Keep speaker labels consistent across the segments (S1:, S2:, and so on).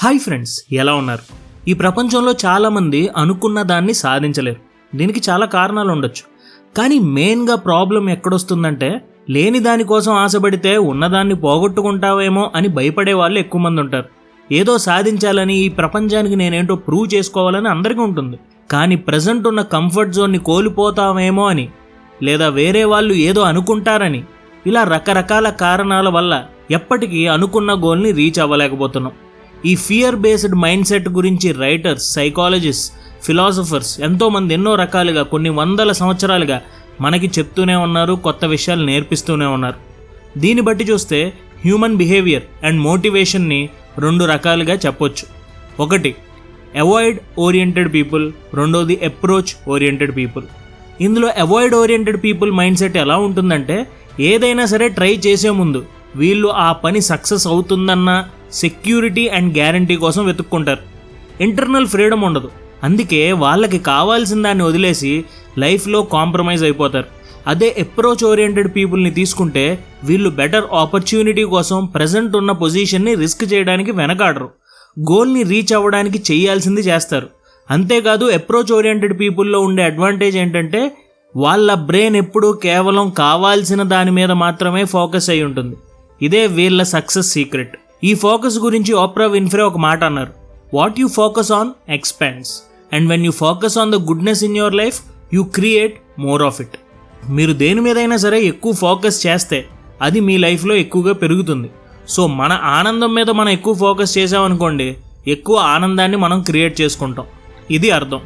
S1: Hi friends ఎలా ఉన్నారు? ఈ ప్రపంచంలో చాలామంది అనుకున్న దాన్ని సాధించలేరు. దీనికి చాలా కారణాలు ఉండొచ్చు. కానీ మెయిన్గా ప్రాబ్లం ఎక్కడొస్తుందంటే లేని దానికోసం ఆశపడితే ఉన్నదాన్ని పోగొట్టుకుంటావేమో అని భయపడే వాళ్ళు ఎక్కువ మంది ఉంటారు. ఏదో సాధించాలని ఈ ప్రపంచానికి నేనేంటో ప్రూవ్ చేసుకోవాలని అందరికీ ఉంటుంది. కానీ ప్రజెంట్ ఉన్న కంఫర్ట్ జోన్ని కోల్పోతామేమో అని లేదా వేరే వాళ్ళు ఏదో అనుకుంటారని ఇలా రకరకాల కారణాల వల్ల ఎప్పటికీ అనుకున్న గోల్ని రీచ్ అవ్వలేకపోతున్నాం. ఈ ఫియర్ బేస్డ్ మైండ్ సెట్ గురించి రైటర్స్ సైకాలజిస్ట్ ఫిలాసఫర్స్ ఎంతోమంది ఎన్నో రకాలుగా కొన్ని వందల సంవత్సరాలుగా మనకి చెప్తూనే ఉన్నారు కొత్త విషయాలు నేర్పిస్తూనే ఉన్నారు. దీన్ని బట్టి చూస్తే హ్యూమన్ బిహేవియర్ అండ్ మోటివేషన్ని రెండు రకాలుగా చెప్పొచ్చు. ఒకటి అవాయిడ్ ఓరియంటెడ్ పీపుల్ రెండోది అప్రోచ్ ఓరియంటెడ్ పీపుల్ ఇందులో avoid oriented people mind set ఎలా ఉంటుందంటే ఏదైనా సరే ట్రై చేసే ముందు వీళ్ళు ఆ పని సక్సెస్ అవుతుందన్న సెక్యూరిటీ అండ్ గ్యారంటీ కోసం వెతుక్కుంటారు. ఇంటర్నల్ ఫ్రీడమ్ ఉండదు. అందుకే వాళ్ళకి కావాల్సిన దాన్ని వదిలేసి లైఫ్లో కాంప్రమైజ్ అయిపోతారు. అదే అప్రోచ్ ఓరియంటెడ్ పీపుల్ని తీసుకుంటే వీళ్ళు బెటర్ ఆపర్చునిటీ కోసం ప్రజెంట్ ఉన్న పొజిషన్ని రిస్క్ చేయడానికి వెనకాడరు. గోల్ని రీచ్ అవ్వడానికి చేయాల్సింది చేస్తారు. అంతేకాదు అప్రోచ్ ఓరియంటెడ్ పీపుల్లో ఉండే అడ్వాంటేజ్ ఏంటంటే వాళ్ళ బ్రెయిన్ ఎప్పుడూ కేవలం కావాల్సిన దాని మీద మాత్రమే ఫోకస్ అయి ఉంటుంది. ఇదే వీళ్ళ సక్సెస్ సీక్రెట్ ఈ ఫోకస్ గురించి ఓప్రా విన్ఫ్రే ఒక మాట అన్నారు. What you focus on expands and when you focus on the goodness in your life you create more of it మీరు దేని మీదైనా సరే ఎక్కువ ఫోకస్ చేస్తే అది మీ లైఫ్లో ఎక్కువగా పెరుగుతుంది. సో మన ఆనందం మీద మనం ఎక్కువ ఫోకస్ చేసామనుకోండి ఎక్కువ ఆనందాన్ని మనం క్రియేట్ చేసుకుంటాం. ఇది అర్థం.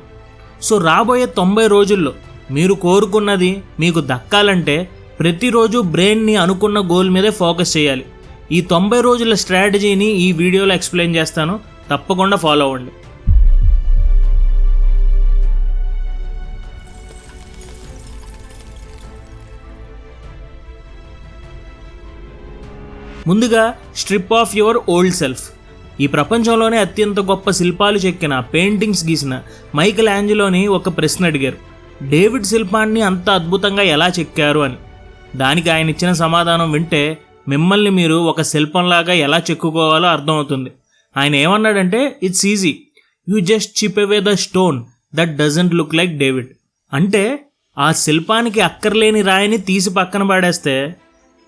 S1: సో రాబోయే తొంభై రోజుల్లో మీరు కోరుకున్నది మీకు దక్కాలంటే ప్రతిరోజు బ్రెయిన్ని అనుకున్న గోల్ మీదే ఫోకస్ చేయాలి. ఈ తొంభై రోజుల స్ట్రాటజీని ఈ వీడియోలో ఎక్స్ప్లెయిన్ చేస్తాను. తప్పకుండా ఫాలో అవ్వండి. ముందుగా strip off your old self ఈ ప్రపంచంలోనే అత్యంత గొప్ప శిల్పాలు చెక్కిన పెయింటింగ్స్ గీసిన మైకల్ యాంజలోని ఒక ప్రశ్న అడిగారు. డేవిడ్ శిల్పాన్ని అంత అద్భుతంగా ఎలా చెక్కారు అని. దానికి ఆయన ఇచ్చిన సమాధానం వింటే మిమ్మల్ని మీరు ఒక శిల్పంలాగా ఎలా చెక్కుకోవాలో అర్థమవుతుంది. ఆయన ఏమన్నాడంటే it's easy you just chip away the stone that doesn't look like David అంటే ఆ శిల్పానికి అక్కర్లేని రాయిని తీసి పక్కన పడేస్తే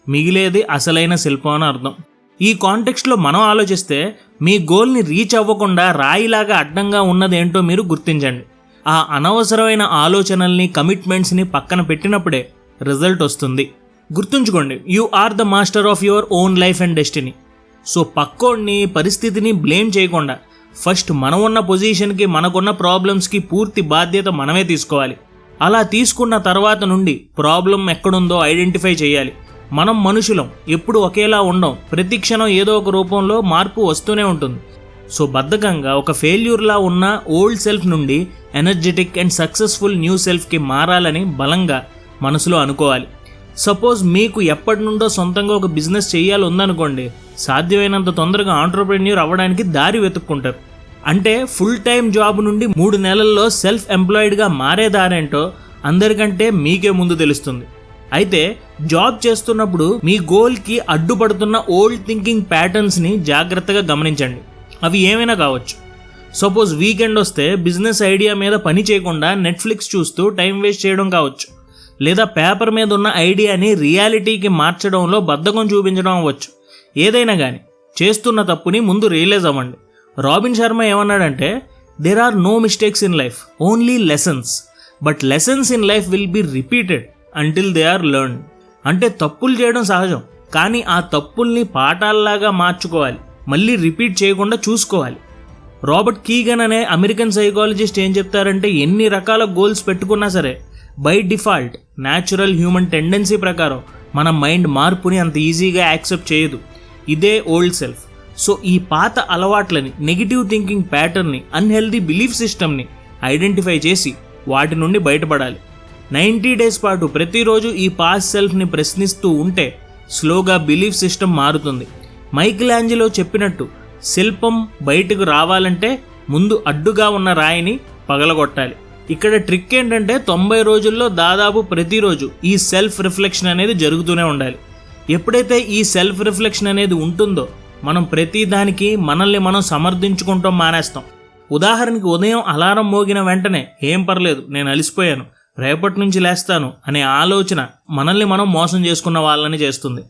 S1: మిగిలేది అసలైన శిల్పం అని అర్థం. ఈ కాంటెక్స్ట్లో మనం ఆలోచిస్తే మీ గోల్ని రీచ్ అవ్వకుండా రాయిలాగా అడ్డంగా ఉన్నదేంటో మీరు గుర్తించండి. ఆ అనవసరమైన ఆలోచనల్ని కమిట్మెంట్స్ని పక్కన పెట్టినప్పుడే రిజల్ట్ వస్తుంది. గుర్తుంచుకోండి you are the master of your own life and destiny so పక్కోడిని పరిస్థితిని బ్లేమ్ చేయకుండా ఫస్ట్ మనం ఉన్న పొజిషన్కి మనకున్న ప్రాబ్లమ్స్కి పూర్తి బాధ్యత మనమే తీసుకోవాలి. అలా తీసుకున్న తర్వాత నుండి ప్రాబ్లం ఎక్కడుందో ఐడెంటిఫై చేయాలి. మనం మనుషులం ఎప్పుడు ఒకేలా ఉండం ప్రతి క్షణం ఏదో ఒక రూపంలో మార్పు వస్తూనే ఉంటుంది. సో బద్ధకంగా ఒక ఫెయిల్యూర్లా ఉన్న ఓల్డ్ సెల్ఫ్ నుండి ఎనర్జెటిక్ అండ్ సక్సెస్ఫుల్ న్యూ సెల్ఫ్కి మారాలని బలంగా మనసులో అనుకోవాలి. సపోజ్ మీకు ఎప్పటి నుండో సొంతంగా ఒక బిజినెస్ చేయాలి ఉందనుకోండి సాధ్యమైనంత తొందరగా ఆంటర్ప్రెన్యూర్ అవ్వడానికి దారి వెతుక్కుంటారు. అంటే ఫుల్ టైం జాబ్ నుండి మూడు నెలల్లో సెల్ఫ్ ఎంప్లాయిడ్గా మారే దారేంటో అందరికంటే మీకే ముందు తెలుస్తుంది. అయితే జాబ్ చేస్తున్నప్పుడు మీ గోల్కి అడ్డుపడుతున్న ఓల్డ్ థింకింగ్ ప్యాటర్న్స్ని జాగ్రత్తగా గమనించండి. అవి ఏమైనా కావచ్చు. సపోజ్ వీకెండ్ వస్తే బిజినెస్ ఐడియా మీద పని చేయకుండా నెట్ఫ్లిక్స్ చూస్తూ టైం వేస్ట్ చేయడం కావచ్చు. లేదా పేపర్ మీద ఉన్న ఐడియాని రియాలిటీకి మార్చడంలో బద్ధకం చూపించడం అవ్వచ్చు. ఏదైనా కానీ చేస్తున్న తప్పుని ముందు రియలైజ్ అవ్వండి. రాబిన్ శర్మ ఏమన్నాడంటే there are no mistakes in life only lessons but lessons in life will be repeated until they are learn అంటే తప్పులు చేయడం సహజం కానీ ఆ తప్పుల్ని పాఠాల్లాగా మార్చుకోవాలి. మళ్ళీ రిపీట్ చేయకుండా చూసుకోవాలి. రాబర్ట్ కీగన్ అనే అమెరికన్ సైకాలజిస్ట్ ఏం చెప్తారంటే ఎన్ని రకాల గోల్స్ పెట్టుకున్నా సరే by default natural human tendency ప్రకారం మన మైండ్ మార్పుని అంత ఈజీగా యాక్సెప్ట్ చేయదు. ఇదే ఓల్డ్ సెల్ఫ్ సో ఈ పాత అలవాట్లని నెగిటివ్ థింకింగ్ ప్యాటర్న్ని అన్హెల్దీ బిలీఫ్ సిస్టమ్ని ఐడెంటిఫై చేసి వాటి నుండి బయటపడాలి. నైంటీ డేస్ పాటు ప్రతిరోజు ఈ పాస్ సెల్ఫ్ని ప్రశ్నిస్తూ ఉంటే స్లోగా బిలీఫ్ సిస్టమ్ మారుతుంది. మైకిల్ యాంజిలో చెప్పినట్టు శిల్పం బయటకు రావాలంటే ముందు అడ్డుగా ఉన్న రాయిని పగలగొట్టాలి. ఇక్కడ ట్రిక్ ఏంటంటే తొంభై రోజుల్లో దాదాపు ప్రతిరోజు ఈ సెల్ఫ్ రిఫ్లెక్షన్ అనేది జరుగుతూనే ఉండాలి. ఎప్పుడైతే ఈ సెల్ఫ్ రిఫ్లెక్షన్ అనేది ఉంటుందో మనం ప్రతి దానికి మనల్ని మనం సమర్థించుకుంటాం మానేస్తాం. ఉదాహరణకి ఉదయం అలారం మోగిన వెంటనే ఏం పర్లేదు నేను అలిసిపోయాను రేపటి నుంచి లేస్తాను అనే ఆలోచన మనల్ని మనం మోసం చేసుకున్న వాళ్ళని చేస్తుంది.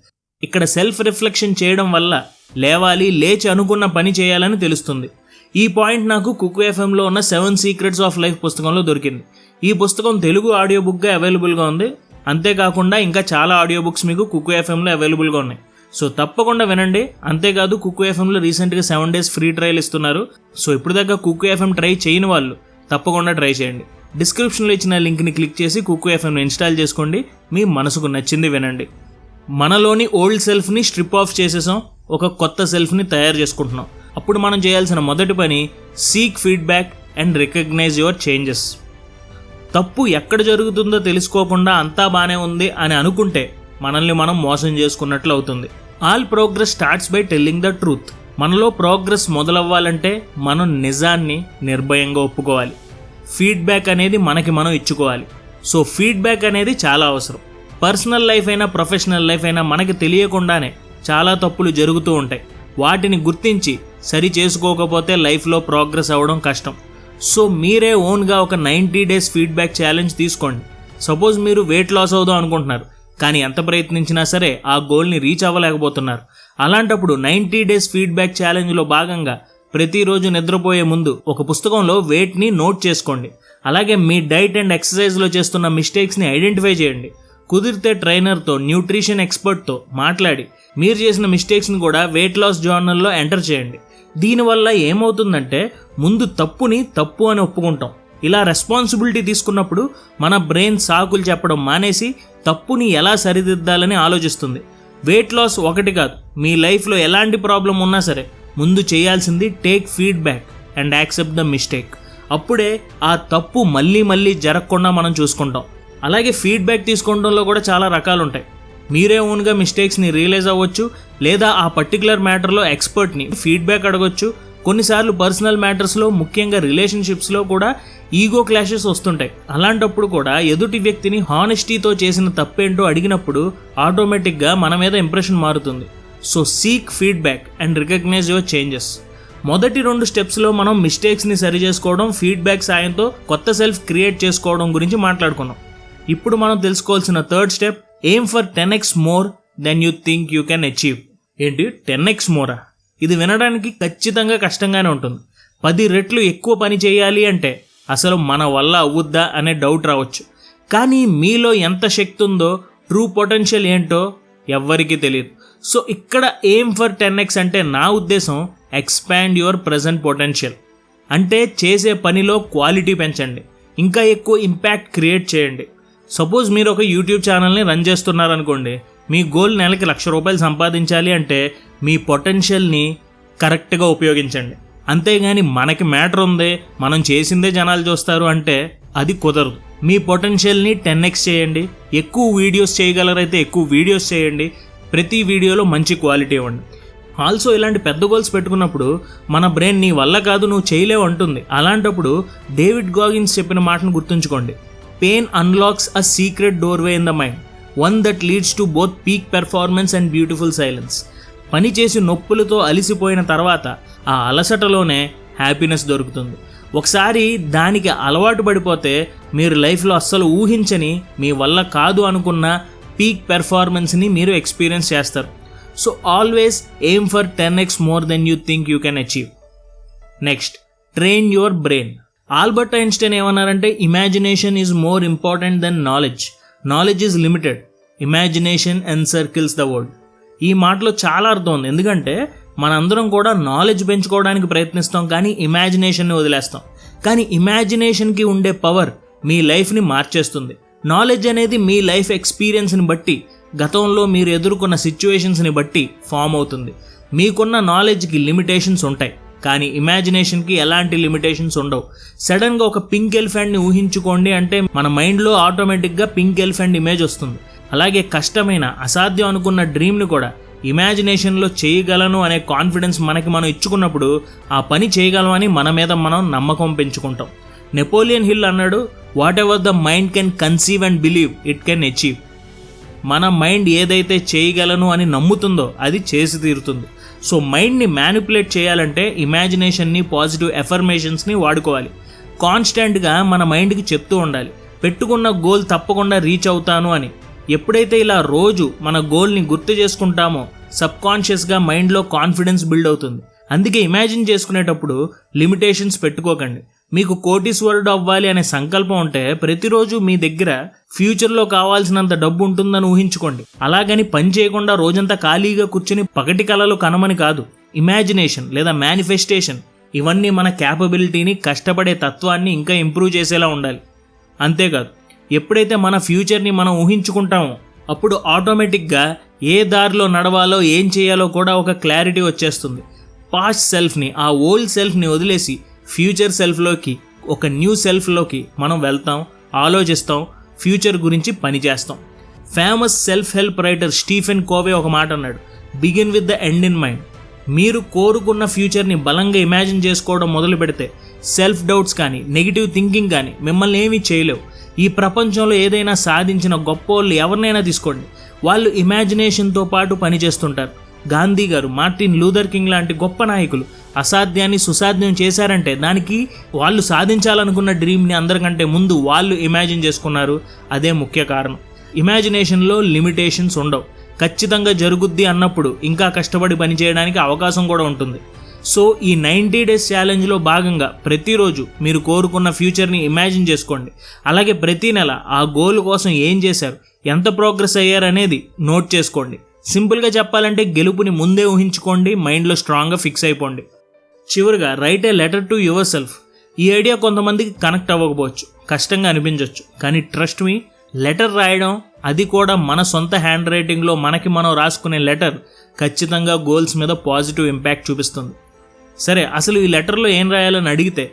S1: ఇక్కడ సెల్ఫ్ రిఫ్లెక్షన్ చేయడం వల్ల లేవాలి లేచి అనుకున్న పని చేయాలని తెలుస్తుంది. ఈ పాయింట్ నాకు కుక్ ఎఫ్ఎంలో ఉన్న సెవెన్ సీక్రెట్స్ ఆఫ్ లైఫ్ పుస్తకంలో దొరికింది. ఈ పుస్తకం తెలుగు ఆడియో బుక్గా అవైలబుల్గా ఉంది. అంతేకాకుండా ఇంకా చాలా ఆడియో బుక్స్ మీకు కుక్ ఎఫ్ఎంలో అవైలబుల్గా ఉన్నాయి. సో తప్పకుండా వినండి. అంతేకాదు కుక్కు ఎఫ్ఎంలో రీసెంట్గా సెవెన్ డేస్ ఫ్రీ ట్రయల్ ఇస్తున్నారు. సో ఇప్పుడు దాకా కుక్కు ఎఫ్ఎం ట్రై చేయని వాళ్ళు తప్పకుండా ట్రై చేయండి. డిస్క్రిప్షన్లో ఇచ్చిన లింక్ని క్లిక్ చేసి కుక్కు ఎఫ్ఎంని ఇన్స్టాల్ చేసుకోండి. మీ మనసుకు నచ్చింది వినండి. మనలోని ఓల్డ్ సెల్ఫ్ని స్ట్రిప్ ఆఫ్ చేసేసాం. ఒక కొత్త సెల్ఫ్ని తయారు చేసుకుంటున్నాం. అప్పుడు మనం చేయాల్సిన మొదటి పని seek feedback and recognise your changes తప్పు ఎక్కడ జరుగుతుందో తెలుసుకోకుండా అంతా బాగానే ఉంది అని అనుకుంటే మనల్ని మనం మోసం చేసుకున్నట్లు అవుతుంది. All progress starts by telling the truth మనలో ప్రోగ్రెస్ మొదలవ్వాలంటే మనం నిజాన్ని నిర్భయంగా ఒప్పుకోవాలి. ఫీడ్బ్యాక్ అనేది మనకి మనం ఇచ్చుకోవాలి. సో ఫీడ్బ్యాక్ అనేది చాలా అవసరం. పర్సనల్ లైఫ్ అయినా ప్రొఫెషనల్ లైఫ్ అయినా మనకి తెలియకుండానే చాలా తప్పులు జరుగుతూ ఉంటాయి. వాటిని గుర్తించి సరి చేసుకోకపోతే లైఫ్లో ప్రోగ్రెస్ అవ్వడం కష్టం. సో మీరే ఓన్గా ఒక నైంటీ డేస్ ఫీడ్బ్యాక్ ఛాలెంజ్ తీసుకోండి. సపోజ్ మీరు వెయిట్ లాస్ అవుదాం అనుకుంటున్నారు కానీ ఎంత ప్రయత్నించినా సరే ఆ గోల్ని రీచ్ అవ్వలేకపోతున్నారు. అలాంటప్పుడు నైంటీ డేస్ ఫీడ్బ్యాక్ ఛాలెంజ్లో భాగంగా ప్రతిరోజు నిద్రపోయే ముందు ఒక పుస్తకంలో వెయిట్ని నోట్ చేసుకోండి. అలాగే మీ డైట్ అండ్ ఎక్సర్సైజ్లో చేస్తున్న మిస్టేక్స్ని ఐడెంటిఫై చేయండి. కుదిరితే ట్రైనర్తో న్యూట్రిషన్ ఎక్స్పర్ట్తో మాట్లాడి మీరు చేసిన మిస్టేక్స్ని కూడా వెయిట్ లాస్ జర్నల్లో ఎంటర్ చేయండి. దీనివల్ల ఏమవుతుందంటే ముందు తప్పుని తప్పు అని ఒప్పుకుంటాం. ఇలా రెస్పాన్సిబిలిటీ తీసుకున్నప్పుడు మన బ్రెయిన్ సాకులు చెప్పడం మానేసి తప్పుని ఎలా సరిదిద్దాలని ఆలోచిస్తుంది. వెయిట్ లాస్ ఒకటి కాదు మీ లైఫ్లో ఎలాంటి ప్రాబ్లం ఉన్నా సరే ముందు చేయాల్సింది take feedback and accept the mistake అప్పుడే ఆ తప్పు మళ్ళీ మళ్ళీ జరగకుండా మనం చూసుకుంటాం. అలాగే ఫీడ్బ్యాక్ తీసుకోవడంలో కూడా చాలా రకాలు ఉంటాయి మీరే ఓన్గా మిస్టేక్స్ని రియలైజ్ అవ్వచ్చు లేదా ఆ పర్టికులర్ మ్యాటర్లో ఎక్స్పర్ట్ని ఫీడ్బ్యాక్ అడగొచ్చు. కొన్నిసార్లు పర్సనల్ మ్యాటర్స్లో ముఖ్యంగా రిలేషన్షిప్స్లో కూడా ఈగో క్లాషెస్ వస్తుంటాయి. అలాంటప్పుడు కూడా ఎదుటి వ్యక్తిని హానెస్టీతో చేసిన తప్పేంటో అడిగినప్పుడు ఆటోమేటిక్గా మన మీద ఇంప్రెషన్ మారుతుంది. So seek feedback and recognise your changes మొదటి రెండు స్టెప్స్లో మనం మిస్టేక్స్ని సరి చేసుకోవడం ఫీడ్బ్యాక్ సాయంతో కొత్త సెల్ఫ్ క్రియేట్ చేసుకోవడం గురించి మాట్లాడుకున్నాం. ఇప్పుడు మనం తెలుసుకోవాల్సిన third step aim for ten X more than you think you can achieve ఏంటి? టెన్ ఎక్స్ మోరా ఇది వినడానికి ఖచ్చితంగా కష్టంగానే ఉంటుంది. పది రెట్లు ఎక్కువ పని చేయాలి అంటే అసలు మన వల్ల అవుద్దా అనే డౌట్ రావచ్చు. కానీ మీలో ఎంత శక్తి ఉందో ట్రూ పొటెన్షియల్ ఏంటో ఎవ్వరికీ తెలియదు. సో ఇక్కడ ఎయిమ్ ఫర్ టెన్ ఎక్స్ అంటే నా ఉద్దేశం ఎక్స్పాండ్ యువర్ ప్రజెంట్ పొటెన్షియల్ అంటే చేసే పనిలో క్వాలిటీ పెంచండి. ఇంకా ఎక్కువ ఇంపాక్ట్ క్రియేట్ చేయండి. సపోజ్ మీరు ఒక యూట్యూబ్ ఛానల్ని రన్ చేస్తున్నారనుకోండి మీ గోల్ నెలకి లక్ష రూపాయలు సంపాదించాలి అంటే మీ పొటెన్షియల్ని కరెక్ట్గా ఉపయోగించండి. అంతేగాని మనకి మ్యాటర్ ఉంది మనం చేసిందే జనాలు చూస్తారు అంటే అది కుదరదు. మీ పొటెన్షియల్ని టెన్ ఎక్స్ చేయండి ఎక్కువ వీడియోస్ చేయగలరైతే ఎక్కువ వీడియోస్ చేయండి ప్రతి వీడియోలో మంచి క్వాలిటీ ఇవ్వండి. ఆల్సో ఇలాంటి పెద్ద గోల్స్ పెట్టుకున్నప్పుడు మన బ్రెయిన్ నీ వల్ల కాదు నువ్వు చేయలేవు అంటుంది. అలాంటప్పుడు డేవిడ్ గాగిన్స్ చెప్పిన మాటను గుర్తుంచుకోండి. Pain unlocks a secret doorway in the mind one that leads to both peak performance and beautiful silence పని చేసి నొప్పులతో అలిసిపోయిన తర్వాత ఆ అలసటలోనే హ్యాపీనెస్ దొరుకుతుంది. ఒకసారి దానికి అలవాటు పడిపోతే మీరు లైఫ్లో అస్సలు ఊహించని మీ వల్ల కాదు అనుకున్న పీక్ పెర్ఫార్మెన్స్ని మీరు ఎక్స్పీరియన్స్ చేస్తారు. So always aim for ten x more than you think you can achieve next train your brain Albert Einstein ఏమన్నారంటే imagination is more important than knowledge knowledge is limited imagination encircles the world ఈ మాటలో చాలా అర్థం ఉంది. ఎందుకంటే మనందరం కూడా knowledge పెంచుకోవడానికి ప్రయత్నిస్తాం కానీ ఇమాజినేషన్ని వదిలేస్తాం. కానీ ఇమాజినేషన్కి ఉండే పవర్ మీ లైఫ్ని మార్చేస్తుంది. నాలెడ్జ్ అనేది మీ లైఫ్ ఎక్స్పీరియన్స్ని బట్టి గతంలో మీరు ఎదుర్కొన్న సిచ్యువేషన్స్ని బట్టి ఫామ్ అవుతుంది. మీకున్న నాలెడ్జ్కి లిమిటేషన్స్ ఉంటాయి. కానీ ఇమాజినేషన్కి ఎలాంటి లిమిటేషన్స్ ఉండవు. సడన్గా ఒక పింక్ ఎలిఫెంట్ని ఊహించుకోండి అంటే మన మైండ్లో ఆటోమేటిక్గా పింక్ ఎలిఫెంట్ ఇమేజ్ వస్తుంది. అలాగే కష్టమైన అసాధ్యం అనుకున్న డ్రీమ్ని కూడా ఇమాజినేషన్లో చేయగలను అనే కాన్ఫిడెన్స్ మనకి మనం ఇచ్చుకున్నప్పుడు ఆ పని చేయగలమని మన మీద మనం నమ్మకం పెంచుకుంటాం. నెపోలియన్ హిల్ అన్నాడు whatever the mind can conceive and believe it can achieve మన మైండ్ ఏదైతే చేయగలను అని నమ్ముతుందో అది చేసి తీరుతుంది. సో మైండ్ని మ్యానిపులేట్ చేయాలంటే ఇమాజినేషన్ని పాజిటివ్ ఎఫర్మేషన్స్ని వాడుకోవాలి. కాన్స్టెంట్గా మన మైండ్కి చెప్తూ ఉండాలి. పెట్టుకున్న గోల్ తప్పకుండా రీచ్ అవుతాను అని. ఎప్పుడైతే ఇలా రోజు మన గోల్ని గుర్తు చేసుకుంటామో సబ్కాన్షియస్గా మైండ్లో కాన్ఫిడెన్స్ బిల్డ్ అవుతుంది. అందుకే ఇమాజిన్ చేసుకునేటప్పుడు లిమిటేషన్స్ పెట్టుకోకండి. మీకు కోటీశ్వరుడు అవ్వాలి అనే సంకల్పం ఉంటే ప్రతిరోజు మీ దగ్గర ఫ్యూచర్లో కావాల్సినంత డబ్బు ఉంటుందని ఊహించుకోండి. అలాగని పని చేయకుండా రోజంతా ఖాళీగా కూర్చుని పగటి కళలు కనమని కాదు. ఇమాజినేషన్ లేదా మేనిఫెస్టేషన్ ఇవన్నీ మన క్యాపబిలిటీని కష్టపడే తత్వాన్ని ఇంకా ఇంప్రూవ్ చేసేలా ఉండాలి. అంతేకాదు ఎప్పుడైతే మన ఫ్యూచర్ని మనం ఊహించుకుంటామో అప్పుడు ఆటోమేటిక్గా ఏ దారిలో నడవాలో ఏం చేయాలో కూడా ఒక క్లారిటీ వచ్చేస్తుంది. పాస్ట్ సెల్ఫ్ని ఆ ఓల్డ్ సెల్ఫ్ని వదిలేసి ఫ్యూచర్ సెల్ఫ్లోకి ఒక న్యూ సెల్ఫ్లోకి మనం వెళ్తాం ఆలోచిస్తాం ఫ్యూచర్ గురించి పనిచేస్తాం famous self help writer Stephen Covey ఒక మాట అన్నాడు. Begin with the end in mind మీరు కోరుకున్న ఫ్యూచర్ని బలంగా ఇమాజిన్ చేసుకోవడం మొదలు పెడితే సెల్ఫ్ డౌట్స్ కానీ నెగిటివ్ థింకింగ్ కానీ మిమ్మల్ని ఏమీ చేయలేవు. ఈ ప్రపంచంలో ఏదైనా సాధించిన గొప్ప వాళ్ళు ఎవరినైనా తీసుకోండి. వాళ్ళు ఇమాజినేషన్తో పాటు పనిచేస్తుంటారు. గాంధీ గారు మార్టిన్ లూథర్ కింగ్ లాంటి గొప్ప నాయకులు అసాధ్యాన్ని సుసాధ్యం చేశారంటే దానికి వాళ్ళు సాధించాలనుకున్న డ్రీమ్ని అందరికంటే ముందు వాళ్ళు ఇమాజిన్ చేసుకున్నారు. అదే ముఖ్య కారణం. ఇమాజినేషన్లో లిమిటేషన్స్ ఉండవు. ఖచ్చితంగా జరుగుద్ది అన్నప్పుడు ఇంకా కష్టపడి పనిచేయడానికి అవకాశం కూడా ఉంటుంది. సో ఈ నైంటీ డేస్ ఛాలెంజ్లో భాగంగా ప్రతిరోజు మీరు కోరుకున్న ఫ్యూచర్ని ఇమాజిన్ చేసుకోండి. అలాగే ప్రతి నెల ఆ గోల్ కోసం ఏం చేశారు ఎంత ప్రోగ్రెస్ అయ్యారనేది నోట్ చేసుకోండి. సింపుల్గా చెప్పాలంటే గెలుపుని ముందే ఊహించుకోండి మైండ్లో స్ట్రాంగ్గా ఫిక్స్ అయిపోండి. చివరిగా write a letter to yourself ఈ ఐడియా కొంతమందికి కనెక్ట్ అవ్వకపోవచ్చు. కష్టంగా అనిపించవచ్చు కానీ ట్రస్ట్ మీ లెటర్ రాయడం అది కూడా మన సొంత హ్యాండ్ రైటింగ్లో మనకి మనం రాసుకునే లెటర్ ఖచ్చితంగా గోల్స్ మీద పాజిటివ్ ఇంపాక్ట్ చూపిస్తుంది. సరే అసలు ఈ లెటర్లో ఏం రాయాలని అడిగితే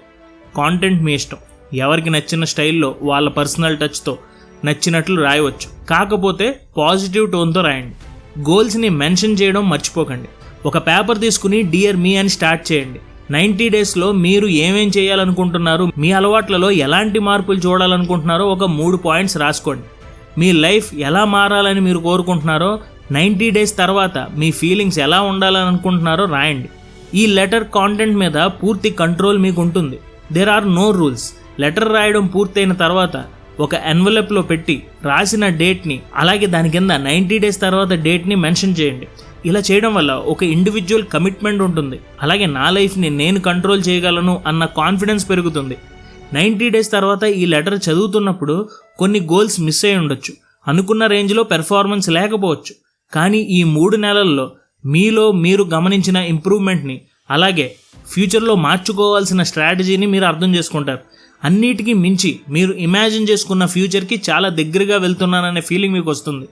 S1: కాంటెంట్ మీ ఇష్టం. ఎవరికి నచ్చిన స్టైల్లో వాళ్ళ పర్సనల్ టచ్తో నచ్చినట్లు రాయవచ్చు. కాకపోతే పాజిటివ్ టోన్తో రాయండి. గోల్స్ని మెన్షన్ చేయడం మర్చిపోకండి. ఒక పేపర్ తీసుకుని డియర్ మీ అని స్టార్ట్ చేయండి. నైంటీ డేస్లో మీరు ఏమేం చేయాలనుకుంటున్నారు మీ అలవాట్లలో ఎలాంటి మార్పులు చూడాలనుకుంటున్నారో ఒక మూడు పాయింట్స్ రాసుకోండి. మీ లైఫ్ ఎలా మారాలని మీరు కోరుకుంటున్నారో నైంటీ డేస్ తర్వాత మీ ఫీలింగ్స్ ఎలా ఉండాలని అనుకుంటున్నారో రాయండి. ఈ లెటర్ కాంటెంట్ మీద పూర్తి కంట్రోల్ మీకు ఉంటుంది there are no rules letter రాయడం పూర్తయిన తర్వాత ఒక ఎన్వలప్లో పెట్టి రాసిన డేట్ని అలాగే దాని కింద నైంటీ డేస్ తర్వాత డేట్ని మెన్షన్ చేయండి. ఇలా చేయడం వల్ల ఒక ఇండివిజువల్ కమిట్మెంట్ ఉంటుంది. అలాగే నా లైఫ్ని నేను కంట్రోల్ చేయగలను అన్న కాన్ఫిడెన్స్ పెరుగుతుంది. నైంటీ డేస్ తర్వాత ఈ లెటర్ చదువుతున్నప్పుడు కొన్ని గోల్స్ మిస్ అయి ఉండొచ్చు. అనుకున్న రేంజ్లో పెర్ఫార్మెన్స్ లేకపోవచ్చు. కానీ ఈ మూడు నెలల్లో మీలో మీరు గమనించిన ఇంప్రూవ్మెంట్ని అలాగే ఫ్యూచర్లో మార్చుకోవాల్సిన స్ట్రాటజీని మీరు అర్థం చేసుకుంటారు. అన్నిటికీ మించి మీరు ఇమాజిన్ చేసుకున్న ఫ్యూచర్కి చాలా దగ్గరగా వెళ్తున్నాననే ఫీలింగ్ మీకు వస్తుంది.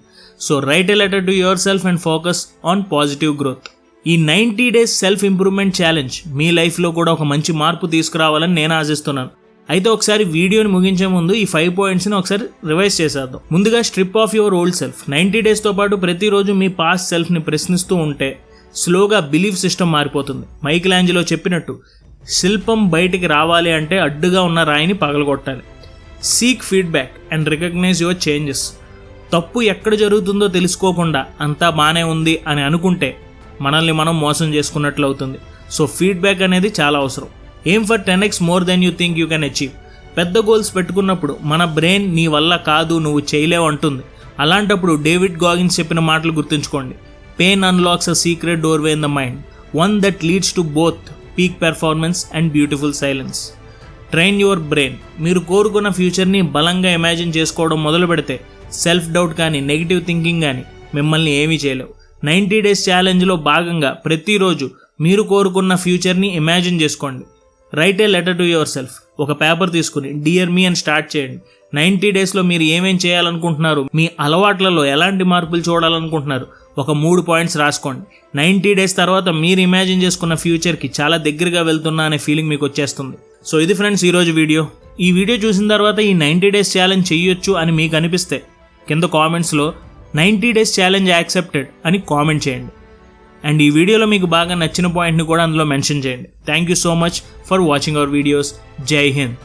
S1: So write a letter to yourself and focus on positive growth ఈ ninety days self improvement challenge మీ లైఫ్లో కూడా ఒక మంచి మార్పు తీసుకురావాలని నేను ఆశిస్తున్నాను. అయితే ఒకసారి వీడియోని ముగించే ముందు ఈ ఫైవ్ పాయింట్స్ని ఒకసారి రివైజ్ చేసేద్దాం. ముందుగా strip off your old self ninety డేస్తో పాటు ప్రతిరోజు మీ పాస్ట్ సెల్ఫ్ని ప్రశ్నిస్తూ ఉంటే స్లోగా బిలీఫ్ సిస్టమ్ మారిపోతుంది. మైకిల్ యాంజిలో చెప్పినట్టు శిల్పం బయటికి రావాలి అంటే అడ్డుగా ఉన్న రాయిని పగలగొట్టాలి. Seek feedback and recognise your changes తప్పు ఎక్కడ జరుగుతుందో తెలుసుకోకుండా అంతా బాగానే ఉంది అని అనుకుంటే మనల్ని మనం మోసం చేసుకున్నట్లు అవుతుంది. సో ఫీడ్బ్యాక్ అనేది చాలా అవసరం. Aim for ten x more than you think you can achieve పెద్ద గోల్స్ పెట్టుకున్నప్పుడు మన బ్రెయిన్ నీ వల్ల కాదు నువ్వు చేయలేవు అంటుంది. అలాంటప్పుడు డేవిడ్ గాగిన్స్ చెప్పిన మాటలు గుర్తుంచుకోండి. Pain unlocks a secret doorway in the mind one that leads to both peak performance and beautiful silence train your brain మీరు కోరుకున్న ఫ్యూచర్ని బలంగా ఇమాజిన్ చేసుకోవడం మొదలు పెడితే సెల్ఫ్ డౌట్ కానీ నెగిటివ్ థింకింగ్ కానీ మిమ్మల్ని ఏమీ చేయలేవు. నైంటీ డేస్ ఛాలెంజ్లో భాగంగా ప్రతిరోజు మీరు కోరుకున్న ఫ్యూచర్ని ఇమాజిన్ చేసుకోండి. Write a letter to yourself ఒక పేపర్ తీసుకుని డియర్ మీ అని స్టార్ట్ చేయండి. నైంటీ డేస్లో మీరు ఏమేం చేయాలనుకుంటున్నారు? మీ అలవాట్లలో ఎలాంటి మార్పులు చూడాలనుకుంటున్నారు? ఒక మూడు పాయింట్స్ రాసుకోండి. నైంటీ డేస్ తర్వాత మీరు ఇమాజిన్ చేసుకున్న ఫ్యూచర్కి చాలా దగ్గరగా వెళ్తున్నా అనే ఫీలింగ్ మీకు వచ్చేస్తుంది. సో ఇది ఫ్రెండ్స్ ఈరోజు వీడియో. ఈ వీడియో చూసిన తర్వాత ఈ నైంటీ డేస్ ఛాలెంజ్ చేయొచ్చు అని మీకు అనిపిస్తే కింద కామెంట్స్లో నైంటీ డేస్ ఛాలెంజ్ యాక్సెప్టెడ్ అని కామెంట్ చేయండి. అండ్ ఈ వీడియోలో మీకు బాగా నచ్చిన పాయింట్ని కూడా అందులో మెన్షన్ చేయండి. Thank you so much for watching our videos. జై హింద్.